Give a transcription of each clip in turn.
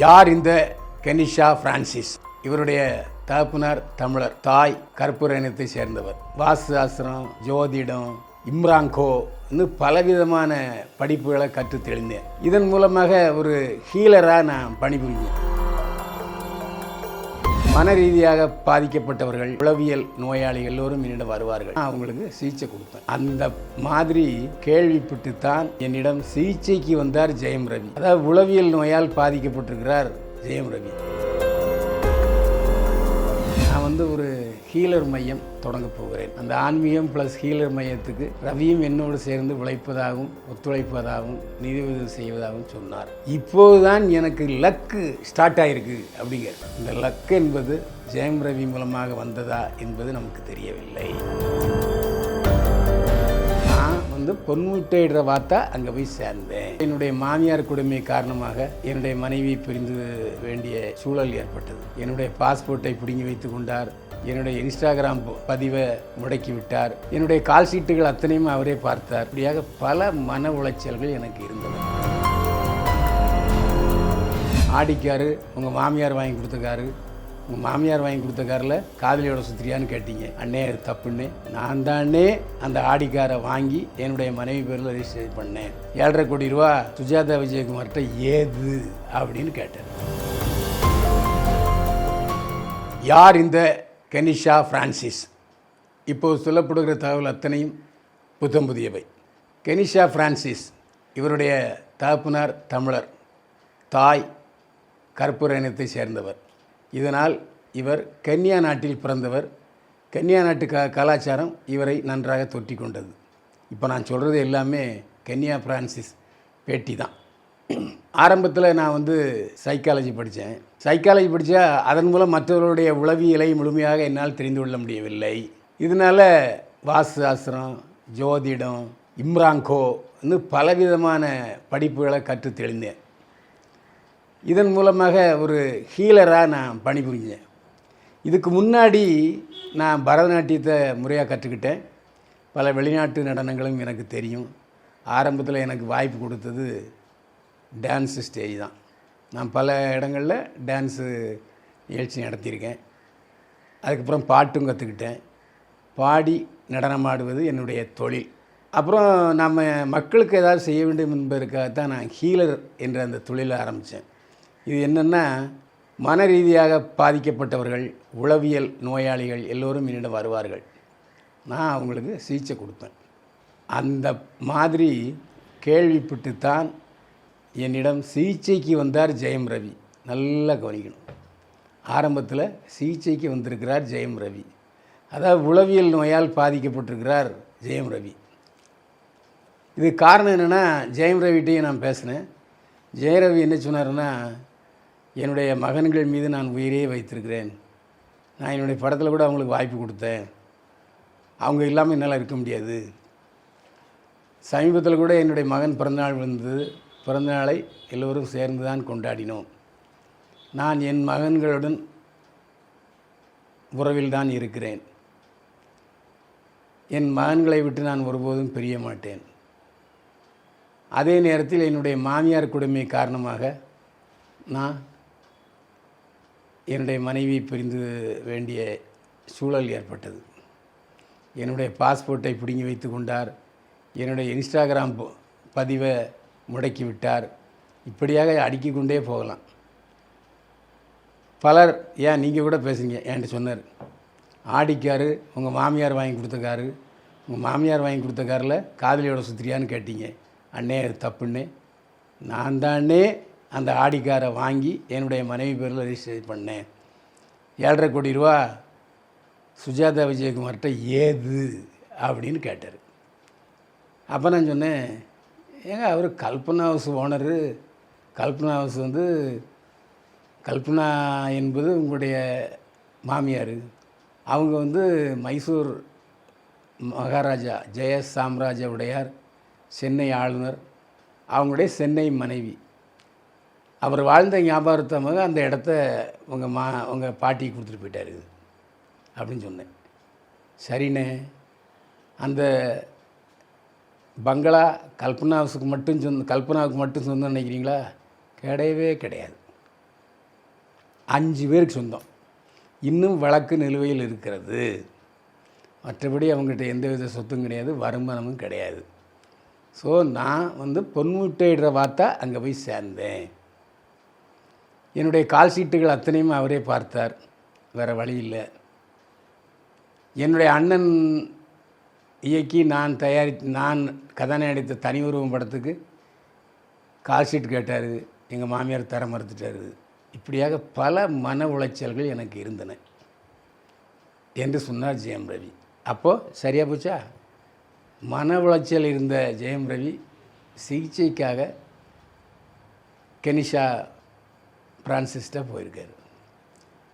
யார் இந்த Kenisha Francis? இவருடைய தகப்பனார் தமிழர் தாய் கற்பூர இனத்தை சேர்ந்தவர். வாஸ்து சாஸ்திரம் ஜோதிடம் இம்ராங்கோ இன்னும் பலவிதமான படிப்புகளை கற்று தெளிந்தேன். இதன் மூலமாக ஒரு ஹீலராக நான் பணிபுரிஞ்சேன் மன ரீதியாக பாதிக்கப்பட்டவர்கள் உளவியல் நோயாளிகள் எல்லோரும் என்னிடம் வருவார்கள். நான் அவங்களுக்கு சிகிச்சை கொடுப்பேன். அந்த மாதிரி கேள்விப்பட்டு தான் என்னிடம் சிகிச்சைக்கு வந்தார் ஜெயம் ரவி. அதாவது உளவியல் நோயால் பாதிக்கப்பட்டிருக்கிறார் ஜெயம் ரவி. வந்து ஒரு ஹீலர் மையம் தொடங்க போகிறேன். அந்த ஆன்மீகம் ப்ளஸ் ஹீலர் மையத்துக்கு ரவியும் என்னோடு சேர்ந்து உழைப்பதாகவும் ஒத்துழைப்பதாகவும் நிதி உதவி செய்வதாகவும் சொன்னார். இப்போதுதான் எனக்கு லக்கு ஸ்டார்ட் ஆகிருக்கு அப்படிங்கிற இந்த லக் என்பது ஜெயம் ரவி மூலமாக வந்ததா என்பது நமக்கு தெரியவில்லை. நான் வந்து பொன்முட்டையிடுற வார்த்தை அங்கே போய் சேர்ந்தேன். என்னுடைய மாமியார் கொடுமை காரணமாக என்னுடைய மனைவி பிரிந்து வேண்டிய சூழல் ஏற்பட்டது. என்னுடைய பாஸ்போர்ட்டை பிடுங்கி வைத்து கொண்டார். என்னுடைய இன்ஸ்டாகிராம் பதிவை முடக்கி விட்டார். என்னுடைய கால் சீட்டுகள் அத்தனையும் அவரே பார்த்தார். இப்படியாக பல மன உளைச்சல்கள் எனக்கு இருந்தது. ஆடிக்காரு உங்கள் மாமியார் வாங்கி கொடுத்துருக்காரு. உங்கள் மாமியார் வாங்கி கொடுத்த காரில் காதலியோட சுத்திரியான்னு கேட்டீங்க. அண்ணே அது தப்புன்னு. நான் தானே அந்த ஆடிக்காரை வாங்கி என்னுடைய மனைவி பேரில் ரிஜிஸ்டர் பண்ணேன். ஏழரை கோடி ரூபா சுஜாதா விஜயகுமார்கிட்ட ஏது? அப்படின்னு கேட்டேன். யார் இந்த கெனிஷா ஃப்ரான்சிஸ் இப்போது சொல்லப்படுகிற தகவல் அத்தனையும் புத்தம் புதியவை கெனிஷா ஃப்ரான்சிஸ் இவருடைய தகப்பனார் தமிழர். தாய் கற்பூர இனத்தை சேர்ந்தவர். இதனால் இவர் கன்னியா நாட்டில் பிறந்தவர். கன்னியா நாட்டு க கலாச்சாரம் இவரை நன்றாக தொற்றி கொண்டது இப்போ நான் சொல்கிறது எல்லாமே கன்னியா பிரான்சிஸ் பேட்டி தான். ஆரம்பத்தில் நான் வந்து சைக்காலஜி படித்தேன். சைக்காலஜி படித்தா அதன் மூலம் மற்றவர்களுடைய உளவியலை முழுமையாக என்னால் தெரிந்து கொள்ள முடியவில்லை. இதனால் வாஸ்து சாஸ்திரம் ஜோதிடம் இம்ராங்கோன்னு பலவிதமான படிப்புகளை கற்று தெளிந்தேன். இதன் மூலமாக ஒரு ஹீலராக நான் பணிபுரிஞ்சேன். இதுக்கு முன்னாடி நான் பரதநாட்டியத்தை முறையாக கற்றுக்கிட்டேன். பல வெளிநாட்டு நடனங்களும் எனக்கு தெரியும். ஆரம்பத்தில் எனக்கு வாய்ப்பு கொடுத்தது டான்ஸு ஸ்டேஜ் தான். நான் பல இடங்களில் டான்ஸு நிகழ்ச்சி நடத்தியிருக்கேன். அதுக்கப்புறம் பாட்டும் கற்றுக்கிட்டேன் பாடி நடனமாடுவது என்னுடைய தொழில். அப்புறம் நம்ம மக்களுக்கு ஏதாவது செய்ய வேண்டும் என்பதற்காகத்தான் நான் ஹீலர் என்ற அந்த தொழிலை ஆரம்பித்தேன் இது என்னென்னா மன ரீதியாக பாதிக்கப்பட்டவர்கள் உளவியல் நோயாளிகள் எல்லோரும் என்னிடம் வருவார்கள். நான் அவங்களுக்கு சிகிச்சை கொடுப்பேன். அந்த மாதிரி கேள்விப்பட்டு தான் என்னிடம் சிகிச்சைக்கு வந்தார் ஜெயம் ரவி. நல்லா கவனிக்கணும். ஆரம்பத்தில் சிகிச்சைக்கு வந்திருக்கிறார் ஜெயம் ரவி. அதாவது உளவியல் நோயால் பாதிக்கப்பட்டிருக்கிறார் ஜெயம் ரவி. இது காரணம் என்னென்னா ஜெயம் ரவிகிட்டையும் நான் பேசினேன். ஜெயம் ரவி என்ன சொன்னார்னா என்னுடைய மகன்கள் மீது நான் உயிரே வைத்திருக்கிறேன். நான் என்னுடைய படத்தில் கூட அவங்களுக்கு வாய்ப்பு கொடுத்தேன். அவங்க இல்லாமல் என்னால் இருக்க முடியாது. சமீபத்தில் கூட என்னுடைய மகன் பிறந்தநாள் வந்தது பிறந்தநாளை எல்லோரும் சேர்ந்து தான் கொண்டாடினோம். நான் என் மகன்களுடன் உறவில் தான் இருக்கிறேன். என் மகன்களை விட்டு நான் ஒருபோதும் பிரிய மாட்டேன். அதே நேரத்தில் என்னுடைய மாமியார் கொடுமை காரணமாக நான் என்னுடைய மனைவி பிரிந்து வேண்டிய சூழல் ஏற்பட்டது. என்னுடைய பாஸ்போர்ட்டை பிடுங்கி வைத்து கொண்டார். என்னுடைய இன்ஸ்டாகிராம் ப- பதிவை முடக்கி விட்டார். இப்படியாக அடுக்கி கொண்டே போகலாம். பலர் ஏன் நீங்கள் கூட பேசுங்க ஏன்ட்டு சொன்னார். ஆடிக்காரு உங்கள் மாமியார் வாங்கி கொடுத்த காரு உங்கள் மாமியார் வாங்கி கொடுத்த காரில் காதலியோட சுத்திரியான்னு கேட்டீங்க. அண்ணே அது தப்புன்னு நான் தானே அந்த ஆடிக்காரை வாங்கி என்னுடைய மனைவி பேரில் ரெஜிஸ்டர் பண்ணேன். ஏழரை கோடி ரூபா சுஜாதா விஜயகுமார்கிட்ட ஏது? அப்படின்னு கேட்டார். அப்போ நான் சொன்னேன் ஏங்க அவர் Kalpana house owner. Kalpana house வந்து கல்பனா என்பது உங்களுடைய மாமியார். அவங்க வந்து மைசூர் மகாராஜா ஜெய சாம்ராஜ உடையார் சென்னை ஆளுநர். அவங்களுடைய சென்னை மனைவி. அவர் வாழ்ந்த ஞாபகார்த்தமாக அந்த இடத்த உங்கள் மா உங்கள் பாட்டிக்கு கொடுத்துட்டு போயிட்டாரு அப்படின்னு சொன்னேன். சரிண்ணே. அந்த பங்களா கல்பனா ஹவுஸுக்கு மட்டும் சொந்த கல்பனாவுக்கு மட்டும் சொந்தம் நினைக்கிறீங்களா? கிடையவே கிடையாது. அஞ்சு பேருக்கு சொந்தம். இன்னும் வழக்கு நிலுவையில் இருக்கிறது. மற்றபடி அவங்ககிட்ட எந்த வித சொத்தும் கிடையாது வருமானமும் கிடையாது. ஸோ நான் வந்து பொன்முட்டையிடுற வார்த்தை அங்கே போய் சேர்ந்தேன். என்னுடைய கால் சீட்டுகள் அத்தனையும் அவரே பார்த்தார். வேறு வழி இல்லை. என்னுடைய அண்ணன் இயக்கி நான் தயாரி நான் கதாநாயகத்தை தனி உருவம் படத்துக்கு கால் ஷீட் கேட்டார். எங்கள் மாமியார் தர மறுத்துட்டாரு. இப்படியாக பல மன உளைச்சல்கள் எனக்கு இருந்தன. என்று சொன்னார் ஜெயம் ரவி. அப்போது சரியாக போச்சா? மன உளைச்சல் இருந்த ஜெயம் ரவி சிகிச்சைக்காக கெனிஷா பிரான்சிஸ்டாக போயிருக்கார்.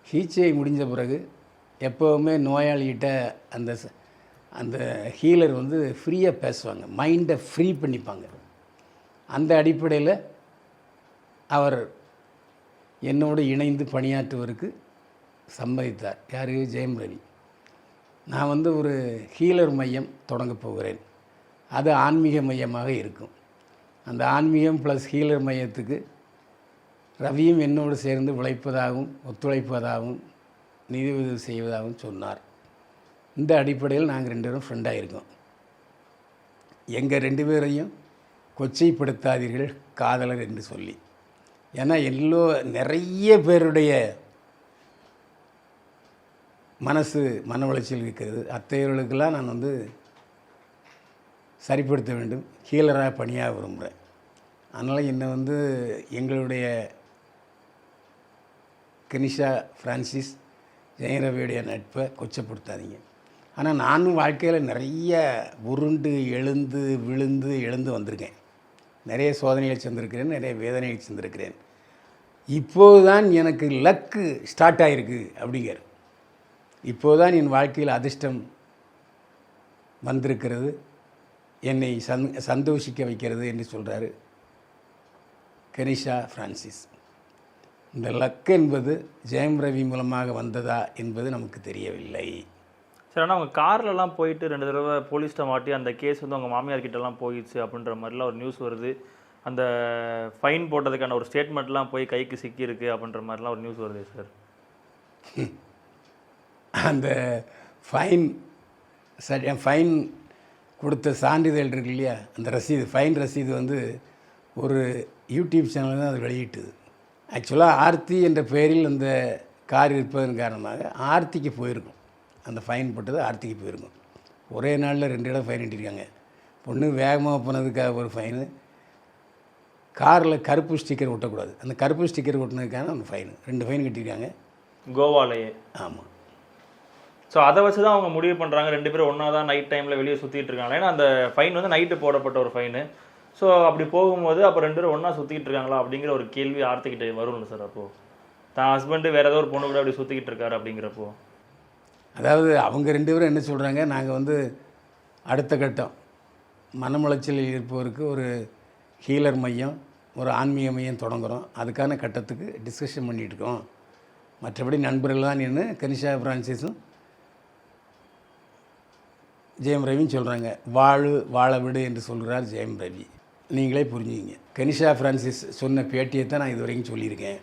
சிகிச்சை முடிஞ்ச பிறகு எப்போவுமே நோயாளிகிட்ட அந்த அந்த ஹீலர் வந்து ஃப்ரீயாக பேசுவாங்க. மைண்டை ஃப்ரீ பண்ணிப்பாங்க. அந்த அடிப்படையில் அவர் என்னோடு இணைந்து பணியாற்றுவதற்கு சம்மதித்தார். யார்? ஜெயம் ரவி. நான் வந்து ஒரு ஹீலர் மையம் தொடங்கப் போகிறேன். அது ஆன்மீக மையமாக இருக்கும். அந்த ஆன்மீகம் ப்ளஸ் ஹீலர் மையத்துக்கு ரவியும் என்னோடு சேர்ந்து உழைப்பதாகவும் ஒத்துழைப்பதாகவும் நிதி உதவி செய்வதாகவும் சொன்னார். இந்த அடிப்படையில் நாங்கள் ரெண்டு பேரும் ஃப்ரெண்டாக இருக்கோம் எங்கள் ரெண்டு பேரையும் கொச்சைப்படுத்தாதீர்கள் காதலர் என்று சொல்லி. ஏன்னா எல்லோ நிறைய பேருடைய மனசு மன உளைச்சல் இருக்கிறது. அத்தையவர்களுக்கெல்லாம் நான் வந்து சரிப்படுத்த வேண்டும். ஹீலராக பணியாக விரும்புகிறேன். அதனால் என்னை வந்து எங்களுடைய கனிஷா ஃப்ரான்சிஸ் ஜெயரவியுடைய நட்பை கொச்சப்படுத்தாதீங்க. ஆனால் நானும் வாழ்க்கையில் நிறைய உருண்டு எழுந்து விழுந்து எழுந்து வந்திருக்கேன். நிறைய சோதனைகள் செஞ்சுருக்கிறேன் நிறைய வேதனைகள் செஞ்சுருக்கிறேன். இப்போது தான் எனக்கு லக்கு ஸ்டார்ட் ஆகிருக்கு அப்படிங்கிற. இப்போதான் என் வாழ்க்கையில் அதிர்ஷ்டம் வந்திருக்கிறது. என்னை சந் சந்தோஷிக்க வைக்கிறது என்று சொல்கிறாரு கனிஷா ஃப்ரான்சிஸ். இந்த லக் என்பது ஜெயம் ரவி மூலமாக வந்ததா என்பது நமக்கு தெரியவில்லை. சரி ஆனால் அவங்க கார்லலாம் போயிட்டு ரெண்டு தடவை போலீஸ்ட்ட மாட்டி அந்த கேஸ் வந்து அவங்க மாமியார் கிட்டலாம் போயிடுச்சு அப்படின்ற மாதிரிலாம் ஒரு நியூஸ் வருது. அந்த ஃபைன் போட்டதுக்கான ஒரு ஸ்டேட்மெண்ட்லாம் போய் கைக்கு சிக்கியிருக்கு அப்படின்ற மாதிரிலாம் ஒரு நியூஸ் வருது சார். அந்த ஃபைன் சரி ஃபைன் கொடுத்த சான்றிதழ் இருக்கு இல்லையா? அந்த ரசீது ஃபைன் ரசீது வந்து ஒரு யூடியூப் சேனல் தான் அது வெளியிட்டுது. ஆக்சுவலாக ஆர்த்தி என்ற பெயரில் அந்த கார் இருப்பதன் காரணமாக ஆர்த்திக்கு போயிருக்கும். அந்த ஃபைன் போட்டது ஆர்த்திக்கு போயிருக்கும். ஒரே நாளில் ரெண்டு இடம் ஃபைன் கட்டியிருக்காங்க பொண்ணு வேகமாக போனதுக்காக ஒரு ஃபைனு. காரில் கருப்பு ஸ்டிக்கர் ஒட்டக்கூடாது. அந்த கருப்பு ஸ்டிக்கர் ஒட்டினதுக்கான அந்த ஃபைனு. ரெண்டு ஃபைன் கட்டியிருக்காங்க கோவாலேயே. ஆமாம் ஸோ அதை வச்சு தான் அவங்க முடிவு பண்ணுறாங்க ரெண்டு பேரும் ஒன்றா தான் நைட் டைமில் வெளியே சுற்றிட்டு இருக்காங்க. ஏன்னா அந்த ஃபைன் வந்து நைட்டு போடப்பட்ட ஒரு ஃபைனு. ஸோ அப்படி போகும்போது அப்போ ரெண்டு பேரும் ஒன்றா சுற்றிக்கிட்டு இருக்காங்களா அப்படிங்கிற ஒரு கேள்வி ஆர்த்திக்கிட்டே வரும்ல சார் அப்போது தான் ஹஸ்பண்டு வேறு ஏதோ ஒரு பொண்ணு கூட அப்படி சுற்றிக்கிட்டு இருக்காரு அப்படிங்கிறப்போ. அதாவது அவங்க ரெண்டு பேரும் என்ன சொல்கிறாங்க நாங்கள் வந்து அடுத்த கட்டம். மனமுளைச்சலில் இருப்பவருக்கு ஒரு ஹீலர் மையம் ஒரு ஆன்மீக மையம் தொடங்குகிறோம் அதுக்கான கட்டத்துக்கு டிஸ்கஷன் பண்ணிகிட்ருக்கோம் இருக்கோம். மற்றபடி நண்பர்கள் தான் நின்று கனிஷா பிரான்சிஸும் ஜெயம் ரவின்னு சொல்கிறாங்க வாழு வாழ விடு என்று சொல்கிறார் ஜெயம் ரவி. நீங்களே புரிஞ்சுக்கிங்க. கனிஷா ஃப்ரான்சிஸ் சொன்ன பேட்டியை தான் நான் இது வரைக்கும் சொல்லியிருக்கேன்.